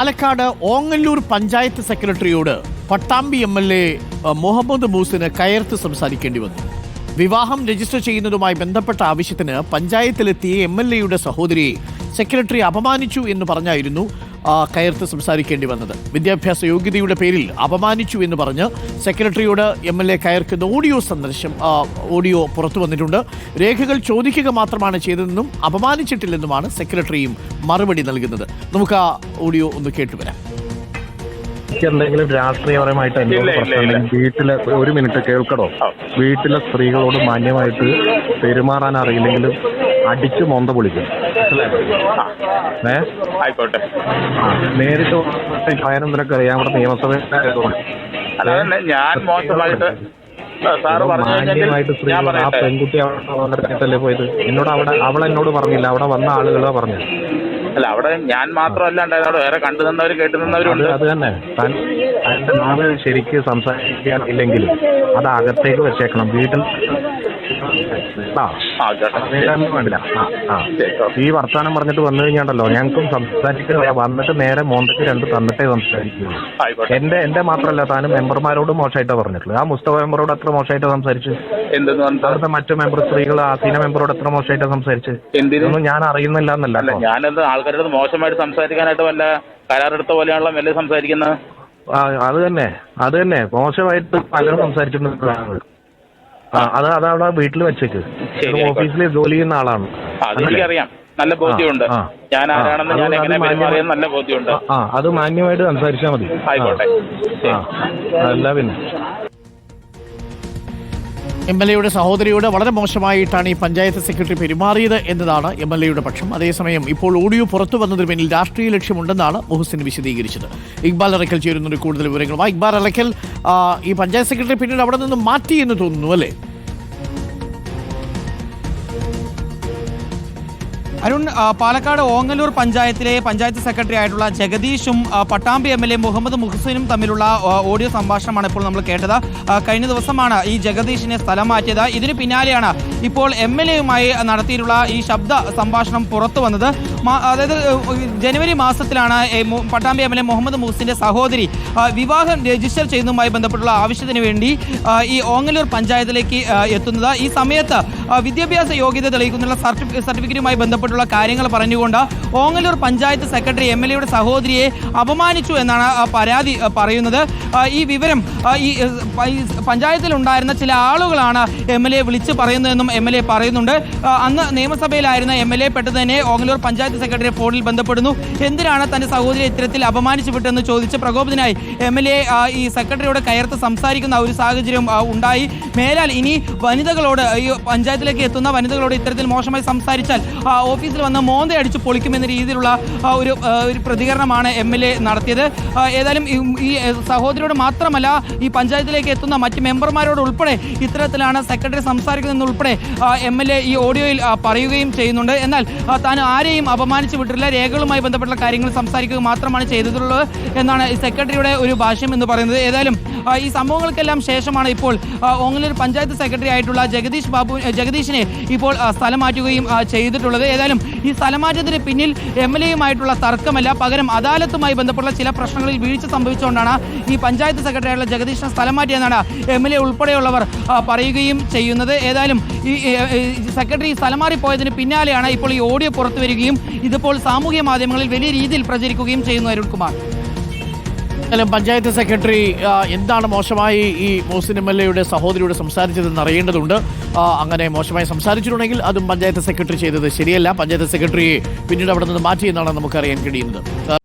Palakkad Ongallur panchayat സെക്രട്ടറിയോട് Pattambi M L A Muhammad മൂസിന് കയർത്ത് സംസാരിക്കേണ്ടി വന്നു. വിവാഹം രജിസ്റ്റർ ചെയ്യുന്നതുമായി ബന്ധപ്പെട്ട ആവശ്യത്തിന് പഞ്ചായത്തിലെത്തിയ എം എൽ എയുടെ സഹോദരിയെ സെക്രട്ടറി അപമാനിച്ചു എന്ന് പറഞ്ഞായിരുന്നു കയർത്ത് സംസാരിക്കേണ്ടി വന്നത്. വിദ്യാഭ്യാസ യോഗ്യതയുടെ പേരിൽ അപമാനിച്ചു എന്ന് പറഞ്ഞ് സെക്രട്ടറിയോട് എം എൽ എ കയർക്കുന്ന ഓഡിയോ സന്ദർശം ഓഡിയോ പുറത്തു വന്നിട്ടുണ്ട്. രേഖകൾ ചോദിക്കുക മാത്രമാണ് ചെയ്തതെന്നും അപമാനിച്ചിട്ടില്ലെന്നുമാണ് സെക്രട്ടറിയും മറുപടി നൽകുന്നത്. നമുക്ക് ആ ഓഡിയോ ഒന്ന് കേട്ടുവരാം എന്തെങ്കിലും രാഷ്ട്രീയപരമായിട്ട് എന്തെങ്കിലും പ്രശ്നമുണ്ടെങ്കിൽ വീട്ടിലെ ഒരു മിനിറ്റ് കേൾക്കടോ. വീട്ടിലെ സ്ത്രീകളോട് മാന്യമായിട്ട് പെരുമാറാൻ അറിയില്ലെങ്കിലും അടിച്ചു മൊന്ത പൊളിക്കും ഏ? ആയിക്കോട്ടെ. ആ, നേരിട്ട് വന്നിട്ട് കാര്യം നിനക്ക് അറിയാം അവിടെ നിയമസഭയിലായതുകൊണ്ട് അല്ലാതെ ഞാൻ മോശമായിട്ട് സാറ് മാന്യമായിട്ട് ആ പെൺകുട്ടി അവിടെ വന്നിട്ടല്ലേ പോയത്? എന്നോട് അവിടെ അവളെന്നോട് പറഞ്ഞില്ല. അവിടെ വന്ന ആളുകളാ പറഞ്ഞത്. അല്ല അവിടെ ഞാൻ മാത്രമല്ല ഉണ്ടായത് വേറെ കണ്ടു നിന്നവർ കേട്ടു നിന്നവരും നിന്നവരുണ്ട് അത് തന്നെ. തന്റെ നാവ് ശരിക്ക് സംസാരിക്കാൻ ഇല്ലെങ്കിൽ അത് അകത്തേക്ക് വെച്ചേക്കണം. വീട്ടിൽ വേണ്ടില്ല. ഈ വർത്താനം പറഞ്ഞിട്ട് വന്നു കഴിഞ്ഞാണ്ടല്ലോ. ഞങ്ങൾക്കും സംസാരിക്കാൻ വന്നിട്ട് നേരെ മോന്തയ്ക്ക് രണ്ട് തന്നിട്ടേ സംസാരിക്കുള്ളൂ. എന്റെ എന്റെ മാത്രമല്ല താനും മെമ്പർമാരോട് മോശമായിട്ടാണ് പറഞ്ഞിട്ടുള്ളത്. ആ മുസ്തഫ മെമ്പറോട് അത്ര മോശമായിട്ട് സംസാരിച്ചു എന്തെന്ന് പറഞ്ഞാൽ അവിടുത്തെ മറ്റു മെമ്പർ സ്ത്രീകൾ ആസീന മെമ്പറോട് എത്ര മോശമായിട്ട് സംസാരിച്ചു? എന്തിനു? ഇതൊന്നും ഞാൻ അറിയുന്നില്ല എന്നല്ല അല്ല കേട്ടോ. ഞാനെന്ത് ആൾക്കാരുടെ മോശമായിട്ട് സംസാരിക്കാനായിട്ട് വല്ല കരാറെടുത്ത പോലെയാണല്ലോ മെല്ലെ സംസാരിക്കുന്നത് ആ, അത് തന്നെ അത് തന്നെ. മോശമായിട്ട് പലരും സംസാരിച്ചിട്ടുണ്ട് ആ അത് അതവിടെ വീട്ടിൽ വെച്ചേക്ക്. ശരി, ഓഫീസിൽ ജോലി ചെയ്യുന്ന ആളാണ്. അത് നല്ല ബോധ്യമുണ്ട്. ആ, ആ. ഞാൻ ആരാണെന്ന് ഞാൻ അത് എങ്ങനെ മാന്യം- പെരുമാറിയെന്ന് നല്ല ബോധ്യമുണ്ട്. ആ, ആ അത് മാന്യമായിട്ട് സംസാരിച്ചാൽ മതി. ആ, ആയിക്കോട്ടെ ആ അല്ല പിന്നെ. എം എൽ എയുടെ സഹോദരിയോട് വളരെ മോശമായിട്ടാണ് ഈ പഞ്ചായത്ത് സെക്രട്ടറി പെരുമാറിയത് എന്നതാണ് എം എൽ എയുടെ പക്ഷം. അതേസമയം ഇപ്പോൾ ഓഡിയോ പുറത്തു വന്നതിന് പിന്നിൽ രാഷ്ട്രീയ ലക്ഷ്യമുണ്ടെന്നാണ് മുഹസിൻ വിശദീകരിച്ചത്. ഇക്ബാൽ അറക്കൽ ചേരുന്നുണ്ട് കൂടുതൽ വിവരങ്ങളുമായി. ഇക്ബാൽ അറക്കൽ ഈ പഞ്ചായത്ത് സെക്രട്ടറി പിന്നീട് അവിടെ നിന്ന് മാറ്റി എന്ന് തോന്നുന്നു അല്ലേ? അരുൺ പാലക്കാട് ഓങ്ങല്ലൂർ പഞ്ചായത്തിലെ പഞ്ചായത്ത് സെക്രട്ടറി ആയിട്ടുള്ള ജഗദീഷും Pattambi M L A Muhammad മുഹസീനും തമ്മിലുള്ള ഓഡിയോ സംഭാഷണമാണ് ഇപ്പോൾ നമ്മൾ കേട്ടത്. കഴിഞ്ഞ ദിവസമാണ് ഈ ജഗദീഷിനെ സ്ഥലം മാറ്റിയത്. ഇതിന് പിന്നാലെയാണ് ഇപ്പോൾ എം എൽ എയുമായി നടത്തിയിട്ടുള്ള ഈ ശബ്ദ സംഭാഷണം പുറത്തു വന്നത്. അതായത് ജനുവരി മാസത്തിലാണ് Pattambi M L A Muhammad മുഹസിന്റെ സഹോദരി വിവാഹം രജിസ്റ്റർ ചെയ്യുന്നതുമായി ബന്ധപ്പെട്ടുള്ള ആവശ്യത്തിന് വേണ്ടി ഈ ഓങ്ങല്ലൂർ പഞ്ചായത്തിലേക്ക് എത്തുന്നത്. ഈ സമയത്ത് വിദ്യാഭ്യാസ യോഗ്യത തെളിയിക്കുന്ന സർട്ടിഫിക്കറ്റുമായി സർട്ടിഫിക്കറ്റുമായി ബന്ധപ്പെട്ടുള്ള കാര്യങ്ങൾ പറഞ്ഞുകൊണ്ട് Ongallur panchayat secretary M L എയുടെ സഹോദരിയെ അപമാനിച്ചു എന്നാണ് പരാതി പറയുന്നത്. ഈ വിവരം ഈ പഞ്ചായത്തിലുണ്ടായിരുന്ന ചില ആളുകളാണ് എം എൽ എ വിളിച്ച് പറയുന്നതെന്നും എം എൽ എ പറയുന്നുണ്ട്. അന്ന് നിയമസഭയിലായിരുന്ന എം എൽ എ പെട്ടെന്ന് തന്നെ ഓങ്ങല്ലൂർ പഞ്ചായത്ത് സെക്രട്ടറിയെ ഫോണിൽ ബന്ധപ്പെടുന്നു. എന്തിനാണ് തന്റെ സഹോദരി ഇത്തരത്തിൽ അപമാനിച്ചു വിട്ടെന്ന് ചോദിച്ച് പ്രകോപിതനായി എം എൽ എ ഈ സെക്രട്ടറിയോട് കയർത്ത് സംസാരിക്കുന്ന ഒരു സാഹചര്യം ഉണ്ടായി. മേലാൽ ഇനി വനിതകളോട് ഈ പഞ്ചായത്തിലേക്ക് എത്തുന്ന വനിതകളോട് ഇത്തരത്തിൽ മോശമായി സംസാരിച്ചാൽ ഓഫീസിൽ വന്ന് മോന്ത അടിച്ച് പൊളിക്കുമെന്ന രീതിയിലുള്ള ഒരു ഒരു പ്രതികരണമാണ് എം എൽ എ നടത്തിയത്. ഏതായാലും ഈ- സഹോദരിയോട് മാത്രമല്ല ഈ പഞ്ചായത്തിലേക്ക് എത്തുന്ന മറ്റ് മെമ്പർമാരോട് ഉൾപ്പെടെ ഇത്തരത്തിലാണ് സെക്രട്ടറി സംസാരിക്കുന്നതെന്നുൾപ്പെടെ എം എൽ എ ഈ ഓഡിയോയിൽ പറയുകയും ചെയ്യുന്നുണ്ട്. എന്നാൽ താൻ ആരെയും അപമാനിച്ചു വിട്ടിട്ടില്ല. രേഖകളുമായി ബന്ധപ്പെട്ട കാര്യങ്ങൾ സംസാരിക്കുക മാത്രമാണ് ചെയ്തിട്ടുള്ളത് എന്നാണ് സെക്രട്ടറിയുടെ ഒരു ഭാഷ്യം എന്ന് പറയുന്നത്. ഏതായാലും ഈ സംഭവങ്ങൾക്കെല്ലാം ശേഷമാണ് ഇപ്പോൾ ഓങ്ങലൂർ പഞ്ചായത്ത് സെക്രട്ടറി ആയിട്ടുള്ള ജഗദീഷ് ബാബു ജഗദീഷിനെ ഇപ്പോൾ സ്ഥലം മാറ്റുകയും ചെയ്തിട്ടുള്ളത്. ഏതായാലും ഈ സ്ഥലം മാറ്റത്തിന് പിന്നിൽ എം എൽ എയുമായിട്ടുള്ള തർക്കമല്ല. പകരം അദാലത്തുമായി ബന്ധപ്പെട്ട ചില പ്രശ്നങ്ങളിൽ വീഴ്ച സംഭവിച്ചുകൊണ്ടാണ് ഈ പഞ്ചായത്ത് സെക്രട്ടറി ആയിട്ടുള്ള ജഗദീഷിനെ സ്ഥലം മാറ്റിയെന്നാണ് എം എൽ എ ഉൾപ്പെടെയുള്ളവർ പറയുകയും ചെയ്യുന്നത്. ഏതായാലും ഈ സെക്രട്ടറി സ്ഥലം മാറിപ്പോയതിന് പിന്നാലെയാണ് ഇപ്പോൾ ഈ ഓഡിയോ പുറത്തു വരികയും ഇതിപ്പോൾ സാമൂഹ്യ മാധ്യമങ്ങളിൽ വലിയ രീതിയിൽ പ്രചരിക്കുകയും ചെയ്യുന്നു അരുൺകുമാർ. പഞ്ചായത്ത് സെക്രട്ടറി എന്താണ് മോശമായി ഈ മോസിൻ എം എൽ എയുടെ സഹോദരിയോട് സംസാരിച്ചതെന്ന് അറിയേണ്ടതുണ്ട്? അങ്ങനെ മോശമായി സംസാരിച്ചിട്ടുണ്ടെങ്കിൽ അതും പഞ്ചായത്ത് സെക്രട്ടറി ചെയ്തത് ശരിയല്ല. പഞ്ചായത്ത് സെക്രട്ടറിയെ പിന്നീട് അവിടെ നിന്ന് മാറ്റിയെന്നാണ് നമുക്കറിയാൻ കഴിയുന്നത്.